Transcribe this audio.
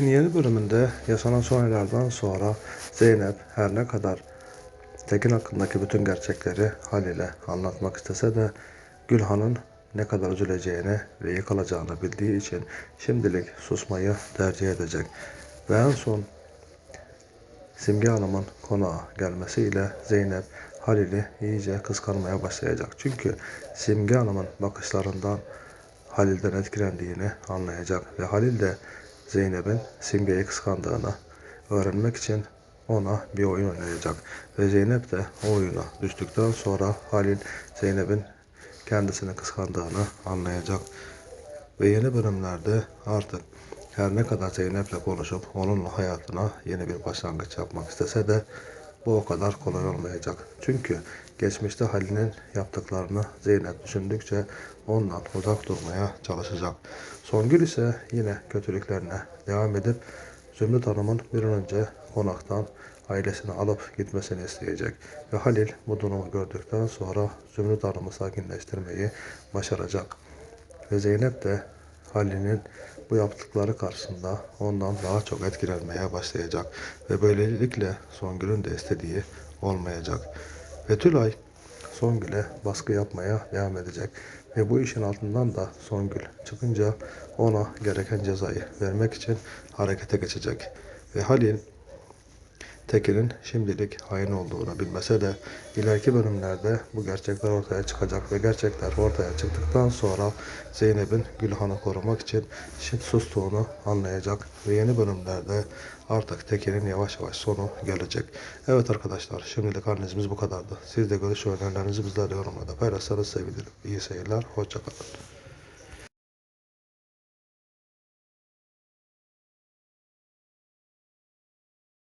Yeni bölümünde yaşanan son olaylardan sonra Zeynep her ne kadar Tekin hakkındaki bütün gerçekleri Halil'e anlatmak istese de Gülhan'ın ne kadar üzüleceğini ve yıkılacağını bildiği için şimdilik susmayı tercih edecek. Ve en son Simge Hanım'ın konağa gelmesiyle Zeynep Halil'i iyice kıskanmaya başlayacak. Çünkü Simge Hanım'ın bakışlarından Halil'den etkilendiğini anlayacak ve Halil de Zeynep'in Simge'yi kıskandığını öğrenmek için ona bir oyun oynayacak. Ve Zeynep de o oyuna düştükten sonra Halil Zeynep'in kendisini kıskandığını anlayacak. Ve yeni bölümlerde artık her ne kadar Zeynep'le konuşup onunla hayatına yeni bir başlangıç yapmak istese de bu o kadar kolay olmayacak. Çünkü geçmişte Halil'in yaptıklarını Zeynep düşündükçe ondan uzak durmaya çalışacak. Songül ise yine kötülüklerine devam edip Zümrüt Hanım'ın bir an önce konaktan ailesini alıp gitmesini isteyecek. Ve Halil bu durumu gördükten sonra Zümrüt Hanım'ı sakinleştirmeyi başaracak. Ve Zeynep de Halil'in bu yaptıkları karşısında ondan daha çok etkilenmeye başlayacak. Ve böylelikle Songül'ün de istediği olmayacak. Ve Tülay Songül'e baskı yapmaya devam edecek. Ve bu işin altından da Songül çıkınca ona gereken cezayı vermek için harekete geçecek. Ve Halil Tekin'in şimdilik hain olduğunu bilmese de ileriki bölümlerde bu gerçekler ortaya çıkacak ve gerçekler ortaya çıktıktan sonra Zeynep'in Gülhan'ı korumak için şimdi sustuğunu anlayacak ve yeni bölümlerde artık Tekin'in yavaş yavaş sonu gelecek. Evet arkadaşlar şimdilik analizimiz bu kadardı. Siz de görüş ve önerilerinizi bizlerle yorumlarda paylaşsanız sevinirim. İyi seyirler, hoşçakalın.